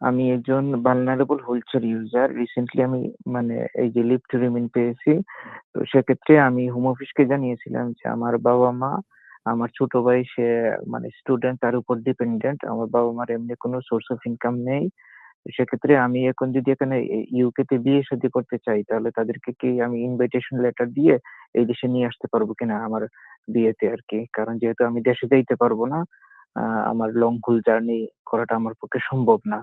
আমি একজন vulnerable wheelchair user. Recently আমি মানে এই যে লিভ টু রিমেইন পেয়েছি। তো সেক্ষেত্রে আমি হোম অফিসকে জানিয়েছিলাম যে আমার বাবা-মা, আমার ছোট ভাই সে মানে স্টুডেন্ট তার উপর ডিপেন্ডেন্ট। আমার বাবা-মার এমনি কোনো সোর্স অফ ইনকাম নেই। সেক্ষেত্রে আমি এখন যদি এখানে ইউকে তে বিয়ে-শাদী করতে চাই তাহলে তাদেরকে কি আমি ইনভাইটেশন লেটার দিয়ে এই দেশে নিয়ে আসতে পারব কিনা আমার বিয়েতে আর কি কারণ যেহেতু আমি দেশে যাইতে পারব না, আমার লং হুল জার্নি করাটা আমার পক্ষে সম্ভব না।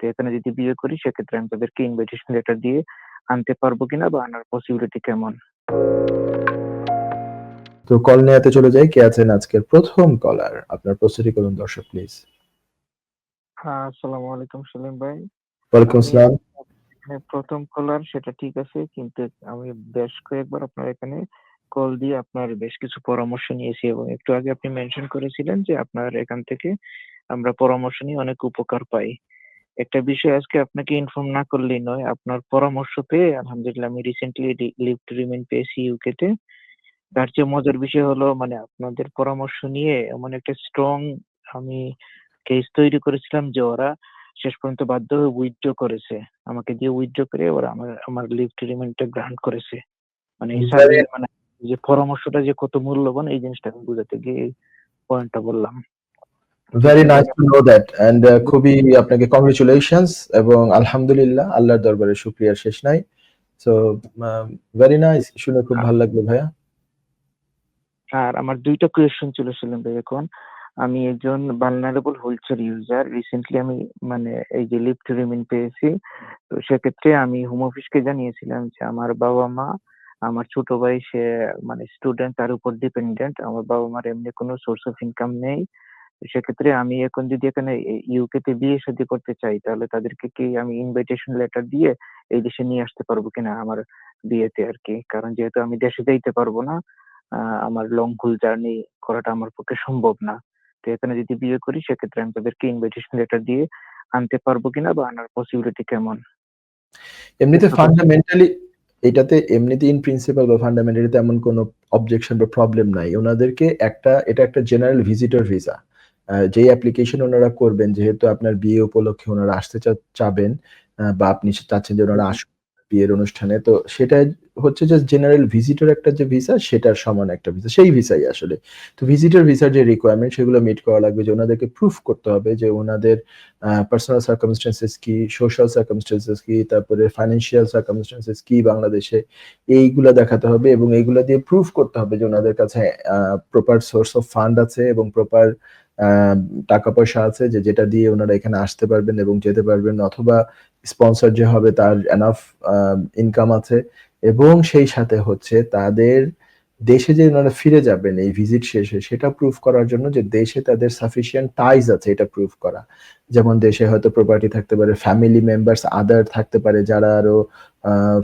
তো এখানে যদি বিয়ে করি সেক্ষেত্রে আমি তাদেরকে ইনভাইটেশন লেটার দিয়ে আনতে পারব কিনা বা আনার পসিবিলিটি কেমন? তো কল নেয়াতে চলে যাই। কে আছেন আজকের প্রথম কলার? আপনার প্রস্তুতি করুন দর্শক প্লিজ। হ্যাঁ, আসসালামু আলাইকুম সেলিম ভাই। ওয়ালাইকুম আসসালাম। ১ম কলার সেটা ঠিক আছে। কিন্তু আমি বেশ কয়েকবার আপনার এখানে কল দিয়ে আপনার বেশ কিছু পরামর্শ নিয়েছি এবং একটু আগে আপনি মেনশন করেছিলেন যে আপনার এখান থেকে আমরা পরামর্শ নিয়ে অনেক উপকার পাই। একটা বিষয় আজকে আপনাকে ইনফর্ম না করলেই নয়। আপনার পরামর্শ পেয়ে আলহামদুলিল্লাহ আমি রিসেন্টলি লিভ টু রিমেইন পেয়েছি ইউকে তে। তার চেয়ে মজার বিষয় হলো মানে আপনাদের পরামর্শ নিয়ে এমন একটা স্ট্রং আমি কেস তৈরি করেছিলাম যে ওরা শেষ পর্যন্ত বাধ্য হয়ে উইথড্র করেছে। আমাকে দিয়ে উইথড্র করে ওরা আমার আমার লিভ টু রিমেইন টা গ্রান্ট করেছে। মানে মানে যে পরামর্শটা যে কত মূল্যবান এই জিনিসটা আমি বুঝাতে গিয়ে পয়েন্টটা বললাম। Very nice to know that and খুবই আপনাকে কংগ্রাচুলেশনস এবং আলহামদুলিল্লাহ আল্লাহর দরবারে শুকরিয়ার শেষ নাই। সো ভেরি নাইস শুনে খুব ভালো লাগল ভাইয়া। আর আমার ২ টা কোয়েশ্চেন ছিল সেলিম ভাই এখন। আমি একজন ভালনারেবল হুইলচেয়ার ইউজার। রিসেন্টলি আমি মানে এই যে লিভ টু রিমেইন পেয়েছি। তো সেক্ষেত্রে আমি হোম অফিসকে জানিয়েছিলাম যে আমার বাবা-মা, আমার ছোট ভাই সে মানে স্টুডেন্ট তার উপর ডিপেন্ডেন্ট। আমার বাবা-মার এমনি কোনো সোর্স অফ ইনকাম নেই। সেক্ষেত্রে আমি এখন যদি এখানে ইউকে তে বিয়ে-শাদী করতে চাই তাহলে তাদেরকে কি আমি ইনভাইটেশন লেটার দিয়ে এই দেশে নিয়ে আসতে পারব কিনা আমার বিয়েতে আর কি কারণ যেহেতু আমি দেশে যাইতে পারব না, আমার লং হুল জার্নি করাটা আমার পক্ষে সম্ভব না। তো এখানে যদি বিয়ে করি সেক্ষেত্রে আমি তাদেরকে ইনভাইটেশন লেটার দিয়ে আনতে পারব কিনা বা আনার পসিবিলিটি কেমন? এমনিতে ফান্ডামেন্টালি এটাতে এমনিতে ইন প্রিন্সিপাল বা ফান্ডামেন্টালি তেমন কোনো অবজেকশন বা প্রবলেম নাই। ওনাদেরকে একটা এটা একটা জেনারেল ভিজিটর ভিসা। যে যেই অ্যাপ্লিকেশন ওনারা করবেন যেহেতু আপনার বিয়ে উপলক্ষে ওনারা আসতে চা চাবেন বা আপনি চাচ্ছেন যে ওনারা আসুন বিয়ের অনুষ্ঠানে। তো সেটা হচ্ছে যে জেনারেল ভিজিটর একটা যে ভিসা সেটার সমান একটা ভিসা। সেই ভিসাই আসলে। তো ভিজিটর ভিসার যে রিকোয়ারমেন্ট সেগুলো মিট করা লাগবে যে ওনাদেরকে প্রুফ করতে হবে যে ওনাদের পার্সোনাল সার্কামস্টেন্সেস কি, সোশ্যাল সার্কামস্টেন্সেস কি, তারপরে ফাইন্যান্সিয়াল সার্কামস্টেন্সেস কি বাংলাদেশে এইগুলা দেখাতে হবে এবং এইগুলা দিয়ে প্রুফ করতে হবে যে ওনাদের কাছে প্রপার সোর্স অফ ফান্ড আছে এবং প্রপার টাকা-পয়সা আছে যে যেটা দিয়ে ওনারা এখানে আসতে পারবেন এবং যেতে পারবেন অথবা স্পন্সর যে হবে তার এনাফ ইনকাম আছে এবং সেই সাথে হচ্ছে তাদের দেশে যে ওনারা ফিরে যাবেন এই ভিজিট শেষে সেটা প্রুফ করার জন্য যে দেশে তাদের সাফিসিয়েন্ট টাইজ আছে এটা প্রুফ করা। যেমন দেশে হয়তো প্রপার্টি থাকতে পারে, ফ্যামিলি মেম্বারস আদার থাকতে পারে যারা আরও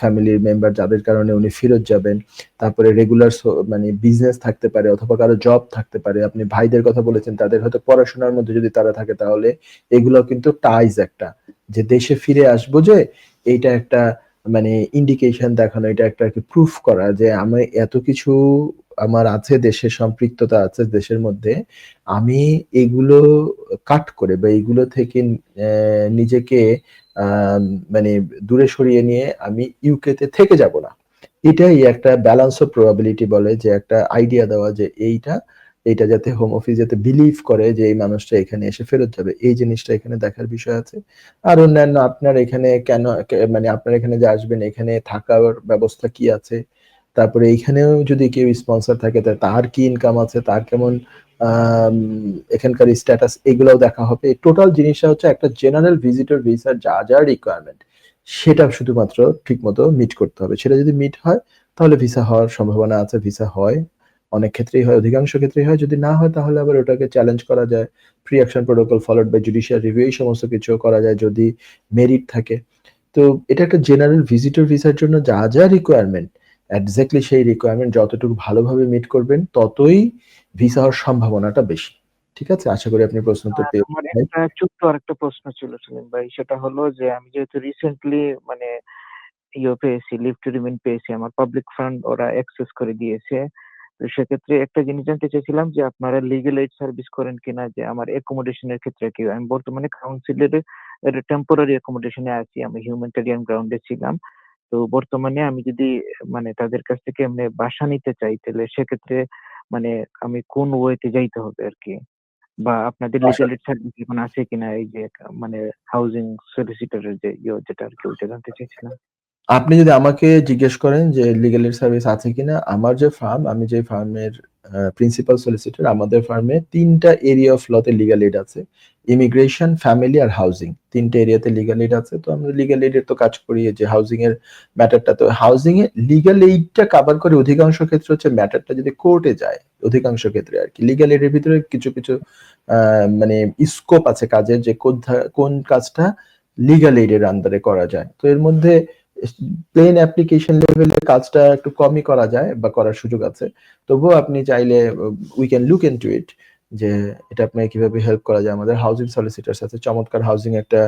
ফ্যামিলির মেম্বার যাদের কারণে উনি ফেরত যাবেন। তারপরে রেগুলার মানে বিজনেস থাকতে পারে অথবা কারও জব থাকতে পারে। আপনি ভাইদের কথা বলেছেন তাদের হয়তো পড়াশোনার মধ্যে যদি তারা থাকে তাহলে এগুলো কিন্তু টাইজ একটা। যে দেশে ফিরে আসব যে এইটা একটা মানে ইন্ডিকেশন দেখানো এটা একটা আর কি প্রুফ করা যে আমি এত কিছু আমার আছে দেশের সম্পৃক্ততা আছে দেশের মধ্যে। আমি এগুলো কাট করে বা এগুলো থেকে নিজেকে মানে দূরে সরিয়ে নিয়ে আমি ইউকে তে থেকে যাব না। এটাই একটা ব্যালেন্স অফ প্রবাবিলিটি বলে যে একটা আইডিয়া দেওয়া যে এইটা, এইটা যাতে হোম অফিস যাতে বিলিভ করে যে এই মানুষটা এখানে এসে ফেরত যাবে। এই জিনিসটা এখানে দেখার বিষয় আছে। আর অন্যান্য আপনার এখানে কেন মানে আপনার এখানে যে আসবেন এখানে থাকার ব্যবস্থা কি আছে? তারপরে এইখানেও যদি কেউ স্পন্সর থাকে তার কি ইনকাম আছে, তার কেমন এখানকার স্ট্যাটাস এগুলাও দেখা হবে। টোটাল জিনিসটা হচ্ছে একটা জেনারেল ভিজিটর ভিসার যা, যা রিকোয়ারমেন্ট সেটা শুধুমাত্র ঠিকমতো মিট করতে হবে। সেটা যদি মিট হয় তাহলে ভিসা হওয়ার সম্ভাবনা আছে। ভিসা হয়। অনেক ক্ষেত্রেই হয়, অধিকাংশ ক্ষেত্রেই হয়। যদি না হয় তাহলে আবার ওটাকে চ্যালেঞ্জ করা যায়। Pre action protocol followed by judicial review এই সমস্ত কিছু করা যায় যদি মেরিট থাকে। তো এটা একটা জেনারেল ভিজিটর ভিসার জন্য যা, যা রিকোয়ারমেন্ট এক্সাক্টলি সেই রিকোয়ারমেন্ট যতটুকু ভালোভাবে মিট করবেন ততই ভিসা হওয়ার সম্ভাবনাটা বেশি। ঠিক আছে? আশা করি আপনি প্রশ্ন আর পেয়ে আমার একটা ছোট্ট আরেকটা প্রশ্ন ছিল সেলিম ভাই। সেটা হলো যে আমি যেহেতু রিসেন্টলি মানে ইয়ে পেয়েছি লিভ টু পেয়েছি। আমার পাবলিক ফান্ড ওরা অ্যাক্সেস করে দিয়েছে। তো সেক্ষেত্রে একটা জিনিস জানতে চাইছিলাম যে আপনারা লিগেল এইড সার্ভিস করেন কিনা যে আমার অ্যাকোমোডেশনের ক্ষেত্রে কি আমি বর্তমানে কাউন্সিলের টেম্পোরারি অ্যাকোমোডেশনে আছি আমি হিউম্যানিটেরিয়ান গ্রাউন্ডে ছিলাম। তো বর্তমানে আমি যদি মানে তাদের কাছ থেকে এমনি বাসা নিতে চাই তাহলে সেক্ষেত্রে মানে আমি কোন ওয়েতে যাইতে হবে আর কি? বা আপনাদের লিগ্যাল এইড সার্ভিস এখন আছে কিনা? এই যে মানে হাউজিং সলিসিটরের যে ইয়ে যেটা আর কি ওইটা জানতে চাইছিলাম আপনি যদি আমাকে জিজ্ঞেস করেন যে লিগ্যাল এড সার্ভিস আছে কিনা, আমার যে ফার্ম আমি যে ফার্মের প্রিন্সিপাল সলিসিটর আমাদের ফার্মে তিনটা এরিয়া অফ লতে লিগ্যাল এড আছে। ইমিগ্রেশন ফ্যামিলি আর হাউজিং তিনটা এরিয়াতে লিগ্যাল এড আছে। তো আমরা লিগ্যাল এডের তো কাজ করি যে হাউজিং এর ম্যাটারটা তো হাউজিং এ লিগ্যাল এইডটা কভার করে অধিকাংশ ক্ষেত্রে হচ্ছে ম্যাটারটা যদি কোর্টে যায়, অধিকাংশ ক্ষেত্রে আর কি। লিগ্যাল এডের ভিতরে কিছু কিছু মানে স্কোপ আছে কাজের, যে কোন- কোন কাজটা লিগ্যাল এইডের আন্ডারে করা যায়। তো এর মধ্যে প্লেন অ্যাপ্লিকেশন লেভেলের কাজটা একটু কমই করা যায় বা করার সুযোগ আছে। তবুও আপনি চাইলে we can look into it যে এটা আপনাকে কীভাবে হেল্প করা যায়। আমাদের হাউজিং সলিসিটার্স আছে, চমৎকার হাউজিং একটা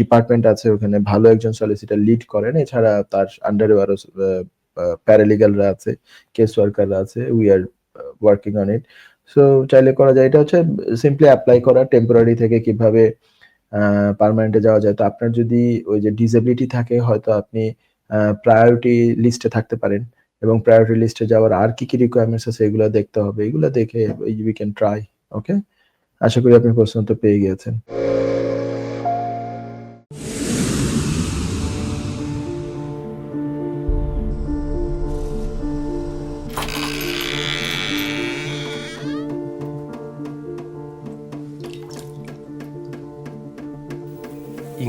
ডিপার্টমেন্ট আছে, ওখানে ভালো একজন সলিসিটার লিড করেন। এছাড়া তার আন্ডারে আরও প্যারালিগালরা আছে কেস ওয়ার্কাররা আছে we are working on it so চাইলে করা যায়। এটা হচ্ছে সিম্পলি অ্যাপ্লাই করা টেম্পোরারি থেকে কীভাবে পার্মানেন্টে যাওয়া যায়। তো আপনার যদি ওই যে ডিসেবিলিটি থাকে, হয়তো আপনি প্রায়োরিটি লিস্টে থাকতে পারেন। এবং প্রায়োরিটি লিস্টে যাওয়ার আর কি কি রিকোয়ারমেন্টস আছে, এগুলো দেখতে হবে। এগুলো দেখে উই ক্যান ট্রাই ওকে আশা করি আপনি প্রশ্ন তো পেয়ে গিয়েছেন।